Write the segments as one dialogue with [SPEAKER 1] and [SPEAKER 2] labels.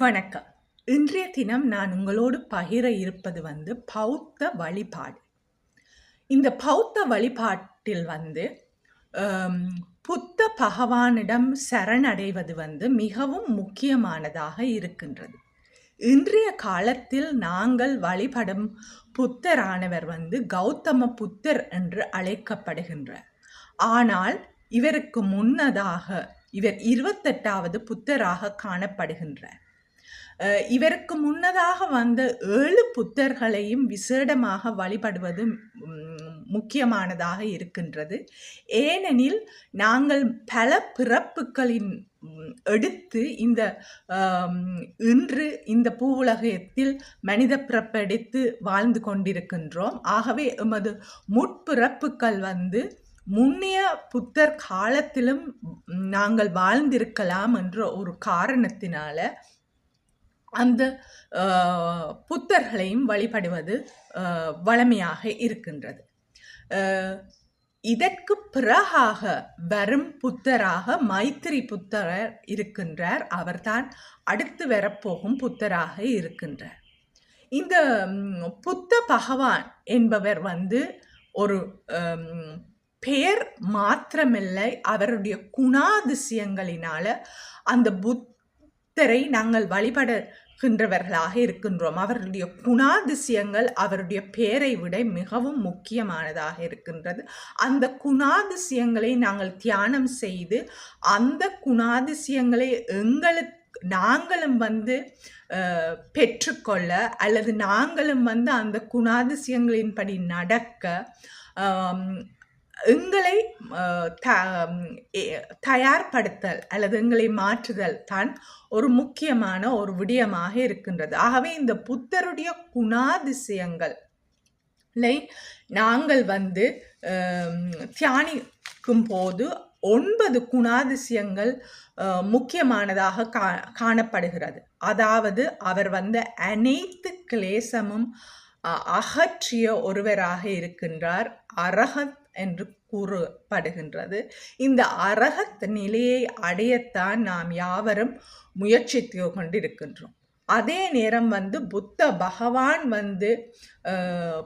[SPEAKER 1] வணக்கம். இன்றைய தினம் நான் உங்களோடு பகிர இருப்பது வந்து பௌத்த வழிபாடு. இந்த பௌத்த வழிபாட்டில் வந்து புத்த பகவானிடம் சரணடைவது வந்து மிகவும் முக்கியமானதாக இருக்கின்றது. இன்றைய காலத்தில் நாங்கள் வழிபடும் புத்தரானவர் வந்து கௌதம புத்தர் என்று அழைக்கப்படுகின்றார். ஆனால் இவருக்கு முன்னதாக இவர் இருபத்தெட்டாவது புத்தராக காணப்படுகின்றார். இவருக்கு முன்னதாக வந்த ஏழு புத்தர்களையும் விசேடமாக வழிபடுவது முக்கியமானதாக இருக்கின்றது. ஏனெனில் நாங்கள் பல பிறப்புகளின் எடுத்து இந்த இன்று இந்த பூவுலகத்தில் மனித பிறப்பெடுத்து வாழ்ந்து கொண்டிருக்கின்றோம். ஆகவே எமது முற்பிறப்புகள் வந்து முன்னைய புத்தர் காலத்திலும் நாங்கள் வாழ்ந்திருக்கலாம் என்ற ஒரு காரணத்தினால அந்த புத்தர்களையும் வழிபடுவது வளமையாக வழமையாக இருக்கின்றது இதற்கு பிறகாக வரும் புத்தராக மைத்திரி புத்தரர் இருக்கின்றார். அவர்தான் அடுத்து வரப்போகும் புத்தராக இருக்கின்றார். இந்த புத்த பகவான் என்பவர் வந்து ஒரு பெயர் மாத்திரமில்லை. அவருடைய குணாதிசயங்களினால அந்த புத்தரை நாங்கள் வழிபட இருக்கின்றவர்களாக இருக்கின்றோம். அவருடைய குணாதிசயங்கள் அவருடைய பெயரை விட மிகவும் முக்கியமானதாக இருக்கின்றது. அந்த குணாதிசயங்களை நாங்கள் தியானம் செய்து அந்த குணாதிசயங்களை எங்களுக்கு நாங்களும் வந்து பெற்றுக்கொள்ள அல்லது நாங்களும் வந்து அந்த குணாதிசயங்களின்படி நடக்க எங்களை த தயார்படுத்தல் அல்லது எங்களை மாற்றுதல் தான் ஒரு முக்கியமான ஒரு விடயமாக இருக்கின்றது. ஆகவே இந்த புத்தருடைய குணாதிசயங்கள் நாங்கள் வந்து தியானிக்கும் போது ஒன்பது குணாதிசயங்கள் முக்கியமானதாக கா காணப்படுகிறது. அதாவது அவர் வந்து அனைத்து கிளேசமும் அகற்றிய ஒருவராக இருக்கின்றார். அரகத் என்று கூறப்படுகின்றது. இந்த அரகத் நிலையை அடையத்தான் நாம் யாவரும் முயற்சித்து கொண்டிருக்கின்றோம். அதே நேரம் வந்து புத்த பகவான் வந்து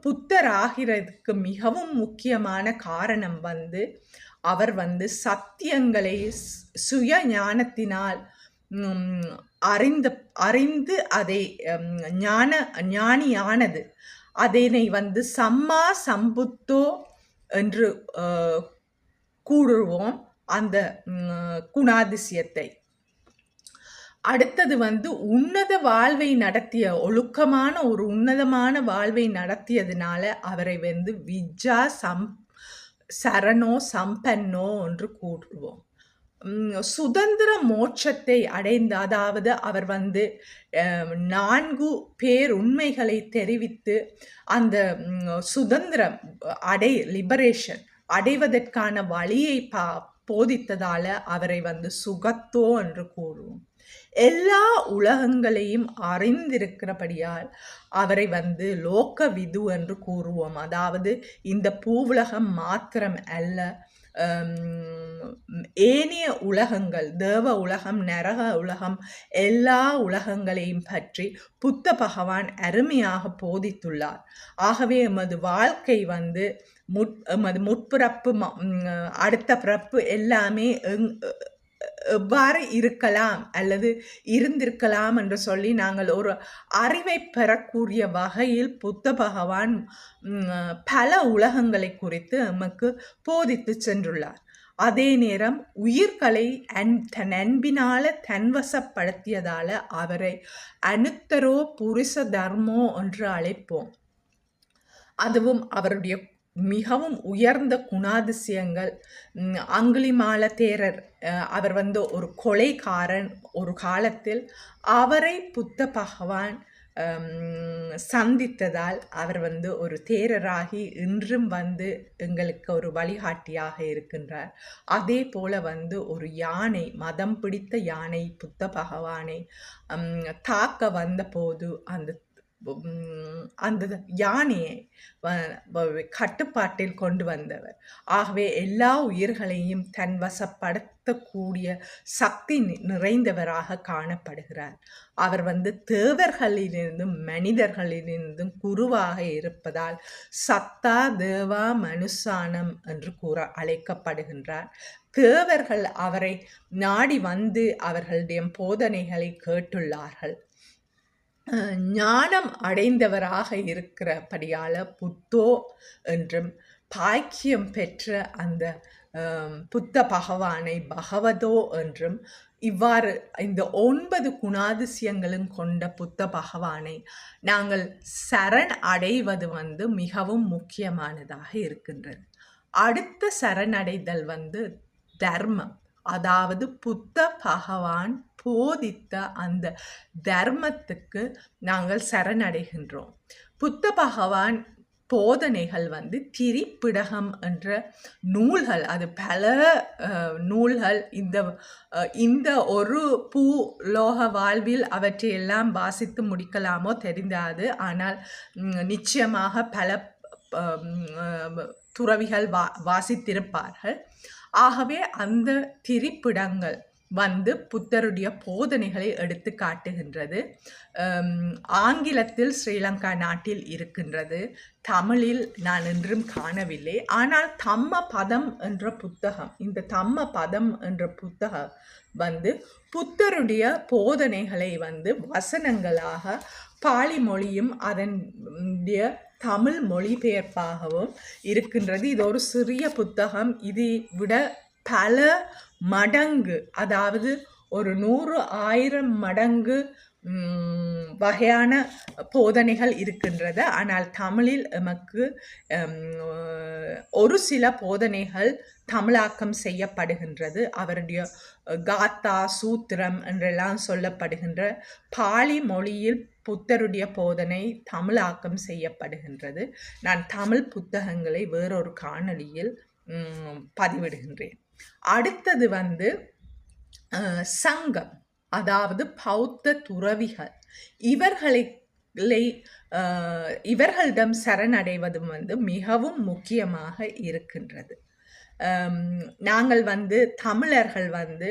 [SPEAKER 1] புத்தர் ஆகிறதுக்கு மிகவும் முக்கியமான காரணம் வந்து அவர் வந்து சத்தியங்களை சுய ஞானத்தினால் அறிந்து அறிந்து அதை ஞான ஞானியானது. அதனை வந்து சம்மா சம்புத்தோ என்று அஹ், கூறுவோம் அந்த ம், குணாதிசயத்தை. அடுத்தது வந்து உன்னத வாழ்வை நடத்திய ஒழுக்கமான ஒரு உன்னதமான வாழ்வை நடத்தியதுனால அவரை வந்து விஜா சம் சரணோ சம்பன்னோ என்று கூறுவோம். சுதந்திர மோட்சத்தை அடைந்த அதாவது அவர் வந்து நான்கு பேர் உண்மைகளை தெரிவித்து அந்த சுதந்திரம் அடை லிபரேஷன் அடைவதற்கான வழியை பா போதித்ததால் அவரை வந்து சுகத்தோ என்று கூறுவோம். எல்லா உலகங்களையும் அறிந்திருக்கிறபடியால் அவரை வந்து லோக விது என்று கூறுவோம். அதாவது இந்த பூவுலகம் மாத்திரம் அல்ல ஏனைய உலகங்கள் தேவ உலகம் நரக உலகம் எல்லா உலகங்களையும் பற்றி புத்த பகவான் அருமையாக போதித்துள்ளார். ஆகவே எமது வாழ்க்கை வந்து முற் எமது முற்பிறப்பு ம- அடுத்த பிறப்பு எல்லாமே எங் எவ்வாறு இருக்கலாம் அல்லது இருந்திருக்கலாம் என்று சொல்லி நாங்கள் ஒரு அறிவை பெறக்கூடிய வகையில் புத்த பகவான் பல உலகங்களை குறித்து எமக்கு போதித்து சென்றுள்ளார். அதே நேரம் உயிர்களை அன் தன் அன்பினால தன்வசப்படுத்தியதால அவரை அனுத்தரோ புருஷ தர்மோ என்று அழைப்போம். அதுவும் அவருடைய மிகவும் உயர்ந்த குணாதிசயங்கள். அங்குலிமால தேரர் அவர் வந்து ஒரு கொலைக்காரன் ஒரு காலத்தில் அவரை புத்த பகவான் சந்தித்ததால் அவர் வந்து ஒரு தேரராகி இன்றும் வந்து எங்களுக்கு ஒரு வழிகாட்டியாக இருக்கின்றார். அதே போல வந்து ஒரு யானை மதம் பிடித்த யானை புத்த பகவானை தாக்க வந்தபோது அந்த அந்த யானையை வ- கட்டுப்பாட்டில் கொண்டு வந்தவர். ஆகவே எல்லா உயிர்களையும் தன் வசப்படுத்தக்கூடிய சக்தி நிறைந்தவராக காணப்படுகிறார். அவர் வந்து தேவர்களிலிருந்தும் மனிதர்களிலிருந்தும் குருவாக இருப்பதால் சத்தா தேவா மனுசானம் என்று கூற அழைக்கப்படுகின்றார். தேவர்கள் அவரை நாடி வந்து அவர்களுடைய போதனைகளை கேட்டுள்ளார்கள். ஞானம் அடைந்தவராக இருக்கிறபடியால் புத்தோ என்றும் பாக்கியம் பெற்ற அந்த புத்த பகவானை பகவதோ என்றும் இவ்வாறு இந்த ஒன்பது குணாதிசயங்களும் கொண்ட புத்த பகவானை நாங்கள் சரண் அடைவது வந்து மிகவும் முக்கியமானதாக இருக்கின்றது. அடுத்த சரணடைதல் வந்து தர்மம். அதாவது புத்த பகவான் போதித்த அந்த தர்மத்துக்கு நாங்கள் சரணடைகின்றோம். புத்த பகவான் போதனைகள் வந்து திரிப்பிடகம் என்ற நூல்கள் அது பல நூல்கள். இந்த இந்த ஒரு பூ லோக வாழ்வில் அவற்றையெல்லாம் வாசித்து முடிக்கலாமோ தெரிந்தாது. ஆனால் நிச்சயமாக பல துறவிகள் வா வாசித்திருப்பார்கள். ஆகவே அந்த திரிப்பிடங்கள் வந்து புத்தருடைய போதனைகளை எடுத்து காட்டுகின்றது. ஆங்கிலத்தில் ஸ்ரீலங்கா நாட்டில் இருக்கின்றது. தமிழில் நான் இன்றும் காணவில்லை. ஆனால் தம்ம பதம் என்ற புத்தகம் இந்த தம்ம பதம் என்ற புத்தகம் வந்து புத்தருடைய போதனைகளை வந்து வசனங்களாக பாலி மொழியும் அதனுடைய தமிழ் மொழிபெயர்ப்பாகவும் இருக்கின்றது. இது ஒரு சிறிய புத்தகம். இதை விட பல மடங்கு அதாவது ஒரு நூறு ஆயிரம் மடங்கு வகையான போதனைகள் இருக்கின்றது. ஆனால் தமிழில் எமக்கு ஒரு சில போதனைகள் தமிழாக்கம் செய்யப்படுகின்றது. அவருடைய காத்தா சூத்திரம் என்றெல்லாம் சொல்லப்படுகின்ற பாலி மொழியில் புத்தருடைய போதனை தமிழாக்கம் செய்யப்படுகின்றது. நான் தமிழ் புத்தகங்களை வேறொரு காணொளியில் பதிவிடுகின்றேன். அடுத்தது வந்து சங்கம் அதாவது பௌத்த துறவிகள். இவர்களை இவர்களிடம் சரணடைவதும் வந்து மிகவும் முக்கியமாக இருக்கின்றது. நாங்கள் வந்து தமிழர்கள் வந்து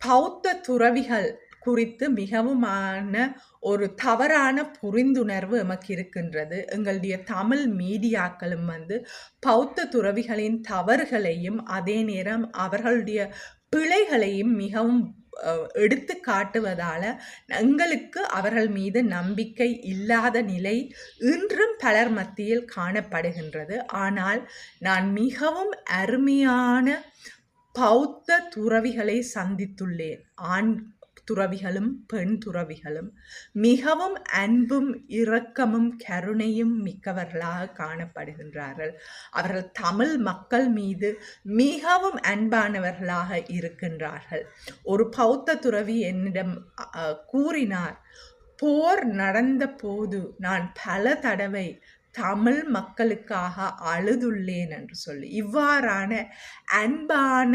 [SPEAKER 1] பௌத்த துறவிகள் குறித்து மிகவுமான ஒரு தவறான புரிந்துணர்வு எமக்கு இருக்கின்றது. எங்களுடைய தமிழ் மீடியாக்களும் வந்து பௌத்த துறவிகளின் தவறுகளையும் அதே நேரம் அவர்களுடைய பிழைகளையும் மிகவும் எடுத்து காட்டுவதால எங்களுக்கு அவர்கள் மீது நம்பிக்கை இல்லாத நிலை இன்றும் பலர் மத்தியில் காணப்படுகின்றது. ஆனால் நான் மிகவும் அருமையான பௌத்த துறவிகளை சந்தித்துள்ளேன். ஆண் துறவிகளும் பெண் துறவிகளும் மிகவும் அன்பும் இரக்கமும் கருணையும் மிக்கவர்களாக காணப்படுகின்றார்கள். அவர்கள் தமிழ் மக்கள் மீது மிகவும் அன்பானவர்களாக இருக்கின்றார்கள். ஒரு பௌத்த துறவி என்னிடம் கூறினார் போர் நடந்த போது நான் பல தடவை தமிழ் மக்களுக்காக அழுதுள்ளேன் என்று சொல்லி. இவ்வாறான அன்பான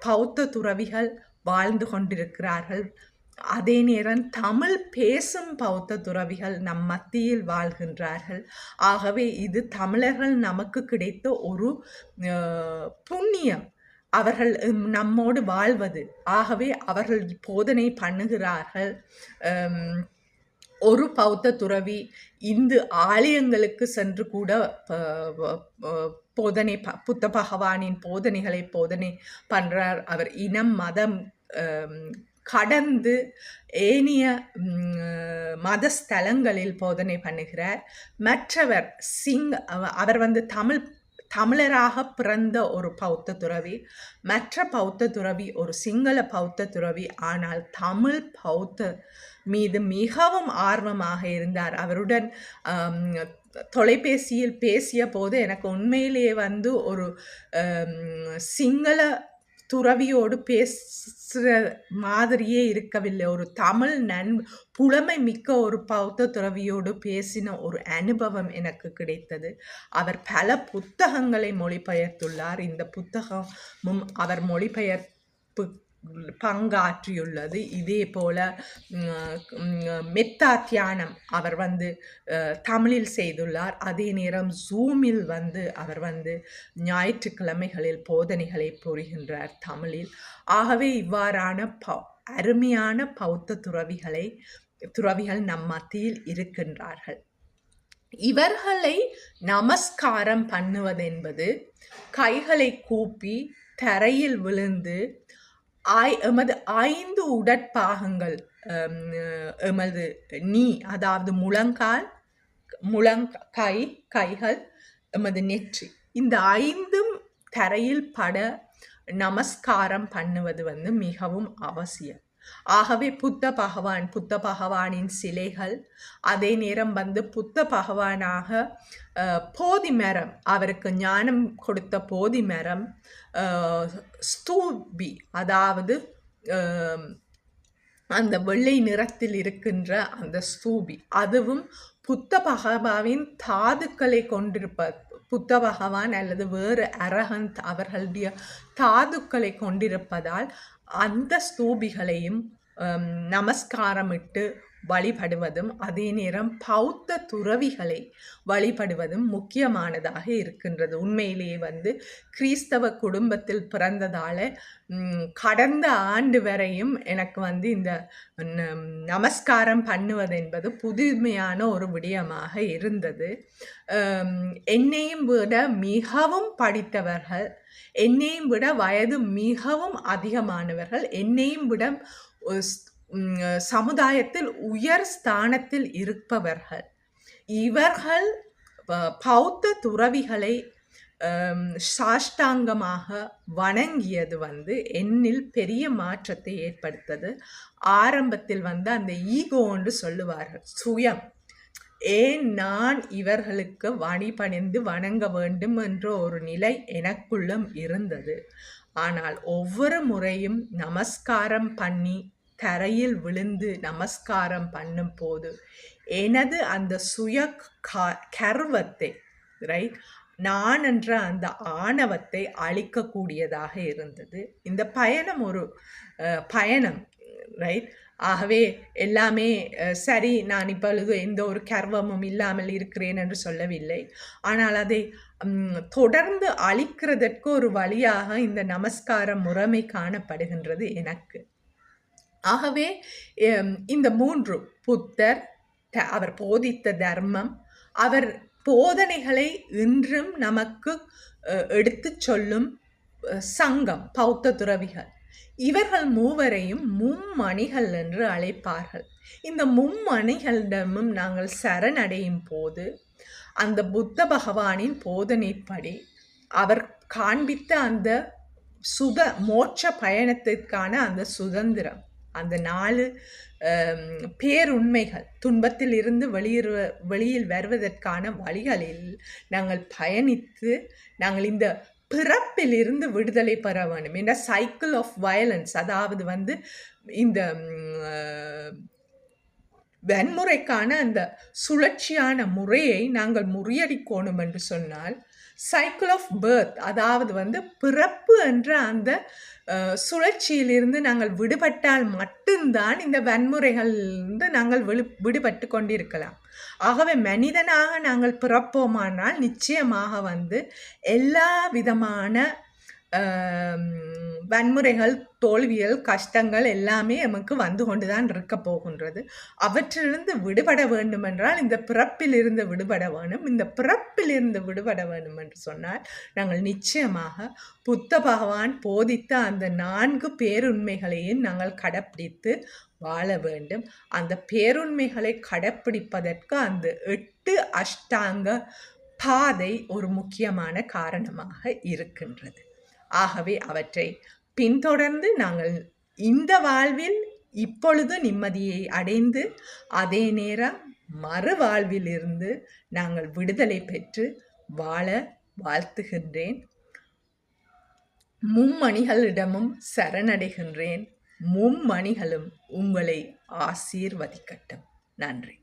[SPEAKER 1] பௌத்த துறவிகள் வாழ்ந்து கொண்டிருக்கிறார்கள். அதே நேரம் தமிழ் பேசும் பௌத்த துறவிகள் நம் மத்தியில் வாழ்கின்றார்கள். ஆகவே இது தமிழர்கள் நமக்கு கிடைத்த ஒரு புண்ணியம். அவர்கள் நம்மோடு வாழ்வது. ஆகவே அவர்கள் போதனை பண்ணுகிறார்கள். ஒரு பௌத்த துறவி இந்து ஆலயங்களுக்கு சென்று கூட போதனை ப- புத்த பகவானின் போதனைகளை போதனை பண்ணுறார் அவர் இனம் மதம் கடந்து ஏனைய மத ஸ்தலங்களில் போதனை பண்ணுகிறார். மற்றவர் சிங் அவ- அவர் வந்து தமிழ் தமிழராக பிறந்த ஒரு பௌத்த துறவி. மற்ற பௌத்த துறவி ஒரு சிங்கள பௌத்த துறவி. ஆனால் தமிழ் பௌத்த மீது மிகவும் ஆர்வமாக இருந்தார். அவருடன் தொலைபேசியில் பேசிய போது எனக்கு உண்மையிலேயே வந்து ஒரு சிங்கள துறவியோடு பேசுகிற மாதிரியே இருக்கவில்லை. ஒரு தமிழ் நன் புலமை மிக்க ஒரு பௌத்த துறவியோடு பேசின ஒரு அனுபவம் எனக்கு கிடைத்தது. அவர் பல புத்தகங்களை மொழிபெயர்த்துள்ளார். இந்த புத்தகமும் அவர் மொழிபெயர்ப்பு பங்காற்றியுள்ளது. இதே போல மெத்தா தியானம் அவர் வந்து தமிழில் செய்துள்ளார். அதே நேரம் ஜூமில் வந்து அவர் வந்து ஞாயிற்றுக்கிழமைகளில் போதனைகளை புரிகின்றார் தமிழில். ஆகவே இவ்வாறான ப அருமையான பௌத்த துறவிகளை துறவிகள் நம் மத்தியில் இருக்கின்றார்கள். இவர்களை நமஸ்காரம் பண்ணுவதென்பது கைகளை கூப்பி தரையில் விழுந்து ஆய் எமது ஐந்து உடற்பாகங்கள் எமது நீ அதாவது முழங்கால் முழங் கை கைகள் எமது நெற்றி. இந்த ஐந்தும் தரையில் பட நமஸ்காரம் பண்ணுவது வந்து மிகவும் அவசியம். ஆகவே புத்த பகவான் புத்த பகவானின் சிலைகள் அதே நேரம் வந்து புத்த பகவானாக போதி மரம் அவருக்கு ஞானம் கொடுத்த போதி மரம் ஸ்தூபி அதாவது அந்த வெள்ளை நிறத்தில் இருக்கின்ற அந்த ஸ்தூபி அதுவும் புத்த பகவாவின் தாதுக்களை கொண்டிருப்ப புத்த பகவான் அல்லது வேறு அரகந்த் அவர்களுடைய தாதுக்களை கொண்டிருப்பதால் அந்த ஸ்தூபிகளையும் நமஸ்காரமிட்டு வழிபடுவதும் அதே நேரம் பௌத்த துறவிகளை வழிபடுவதும் முக்கியமானதாக இருக்கின்றது. உண்மையிலேயே வந்து கிறிஸ்தவ குடும்பத்தில் பிறந்ததால் கடந்த ஆண்டு வரையும் எனக்கு வந்து இந்த நமஸ்காரம் பண்ணுவது என்பது புதுமையான ஒரு விடயமாக இருந்தது. என்னையும் விட மிகவும் படித்தவர்கள் என்னையும் விட வயது மிகவும் அதிகமானவர்கள் என்னையும் விட சமுதாயத்தில் உயர் ஸ்தானத்தில் இருப்பவர்கள். இவர்கள் பௌத்த துறவிகளை சாஷ்டாங்கமாக வணங்கியது வந்து என்னில் பெரிய மாற்றத்தை ஏற்படுத்தது. ஆரம்பத்தில் வந்து அந்த ஈகோ என்று சொல்லுவார்கள் சுயம். ஏன் நான் இவர்களுக்கு வழிபணிந்து வணங்க வேண்டும் என்ற ஒரு நிலை எனக்குள்ளும் இருந்தது. ஆனால் ஒவ்வொரு முறையும் நமஸ்காரம் பண்ணி தரையில் விழுந்து நமஸ்காரம் பண்ணும் போது எனது அந்த சுய கர்வத்தை ரைட் நான் என்ற அந்த ஆணவத்தை அழிக்கக்கூடியதாக இருந்தது. இந்த பயணம் ஒரு பயணம் ரைட் ஆகவே எல்லாமே சரி நான் இப்பொழுது எந்த ஒரு கர்வமும் இல்லாமல் இருக்கிறேன் என்று சொல்லவில்லை. ஆனால் அதை தொடர்ந்து அழிக்கிறதற்கு ஒரு வழியாக இந்த நமஸ்கார முறைமை காணப்படுகின்றது எனக்கு. ஆகவே இந்த மூன்று புத்தர் அவர் போதித்த தர்மம் அவர் போதனைகளை இன்றும் நமக்கு எடுத்து சொல்லும் சங்கம் பௌத்த துறவிகள். இவர்கள் மூவரையும் மும்மணிகள் என்று அழைப்பார்கள். இந்த மும்மணிகளிடமும் நாங்கள் சரணடையும் போது அந்த புத்த பகவானின் போதனைப்படி அவர் காண்பித்த அந்த சுத மோட்ச பயணத்திற்கான அந்த சுதந்திரம் அந்த நாலு பேருண்மைகள். துன்பத்தில் இருந்து வெளியிற வெளியில் வருவதற்கான வழிகளில் நாங்கள் பயணித்து நாங்கள் இந்த பிறப்பிலிருந்து விடுதலை பெற வேண்டும் என்ற சைக்கிள் ஆஃப் வயலன்ஸ் அதாவது வந்து இந்த வன்முறைக்கான அந்த சுழற்சியான முறையை நாங்கள் முறியடிக்கணும் என்று சொன்னால் சைக்கிள் ஆஃப் பேர்த் அதாவது வந்து பிறப்பு என்ற அந்த சுழற்சியிலிருந்து நாங்கள் விடுபட்டால் மட்டும்தான் இந்த வன்முறைகள்ந்து நாங்கள் விழு விடுபட்டு கொண்டிருக்கலாம். ஆகவே மனிதனாக நாங்கள் பிறப்போமானால் நிச்சயமாக வந்து எல்லா விதமான வன்முறைகள் தோல்வியல் கஷ்டங்கள் எல்லாமே நமக்கு வந்து கொண்டு தான் இருக்க போகின்றது. அவற்றிலிருந்து விடுபட வேண்டுமென்றால் இந்த பிறப்பிலிருந்து விடுபட வேண்டும் இந்த பிறப்பிலிருந்து விடுபட வேண்டும் என்று சொன்னால் நாங்கள் நிச்சயமாக புத்த பகவான் போதித்த அந்த நான்கு பேருண்மைகளையும் நாங்கள் கடைப்பிடித்து வாழ வேண்டும். அந்த பேருண்மைகளை கடைப்பிடிப்பதற்கு அந்த எட்டு அஷ்டாங்க பாதை ஒரு முக்கியமான காரணமாக இருக்கின்றது. ஆகவே அவற்றை பின்தொடர்ந்து நாங்கள் இந்த வாழ்வில் இப்பொழுது நிம்மதியை அடைந்து அதே நேரம் மறு வாழ்விலிருந்து நாங்கள் விடுதலை பெற்று வாழ வாழ்த்துகின்றேன். மும்மணிகளிடமும் சரணடைகின்றேன். மும்மணிகளும் உங்களை ஆசீர்வதிக்கட்டும். நன்றி.